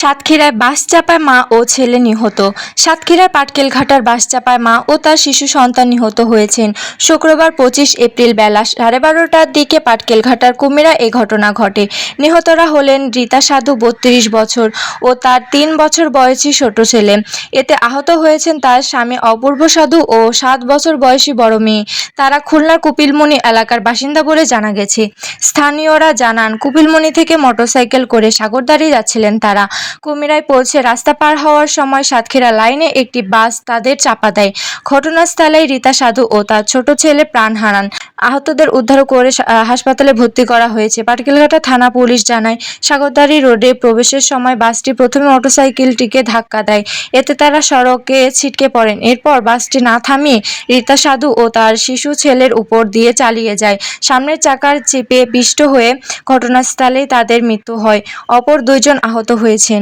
সাতক্ষীরায় বাস চাপায় মা ও ছেলে নিহত। সাতক্ষীরার পাটকেলঘাটার বাস চাপায় মা ও তার শিশু সন্তান নিহত হয়েছেন। শুক্রবার পঁচিশ এপ্রিল বেলা সাড়ে বারোটার দিকে পাটকেলঘাটার কুমিরা এ ঘটনা ঘটে। নিহতরা হলেন রীতা সাধু, বত্রিশ বছর, ও তার তিন বছর বয়সী ছোট ছেলে। এতে আহত হয়েছেন তার স্বামী অপূর্ব সাধু ও সাত বছর বয়সী বড় মেয়ে। তারা খুলনার কুপিলমণি এলাকার বাসিন্দা বলে জানা গেছে। স্থানীয়রা জানান কুপিলমণি থেকে মোটরসাইকেল করে সাগরদাঁড়ি যাচ্ছিলেন তারা। কুমিরায় পৌঁছে রাস্তা পার হওয়ার সময় সাতক্ষীরা লাইনে একটি বাস তাদের চাপা দেয়। ঘটনাস্থলেই রীতা সাধু ও তার ছোট ছেলে প্রাণ হারান। আহতদের উদ্ধার করে হাসপাতালে ভর্তি করা হয়েছে। পাটকেলঘাটা থানা পুলিশ জানায়, সাগরদাঁড়ি রোডে প্রবেশের সময় বাসটি প্রথমে মোটরসাইকেলটিকে ধাক্কা দেয়। এতে তারা সড়কে ছিটকে পড়েন। এরপর বাসটি না থামিয়ে রীতা সাধু ও তার শিশু ছেলের উপর দিয়ে চালিয়ে যায়। সামনের চাকার চেপে পিষ্ট হয়ে ঘটনাস্থলেই তাদের মৃত্যু হয়। অপর দুইজন আহত হয়েছেন।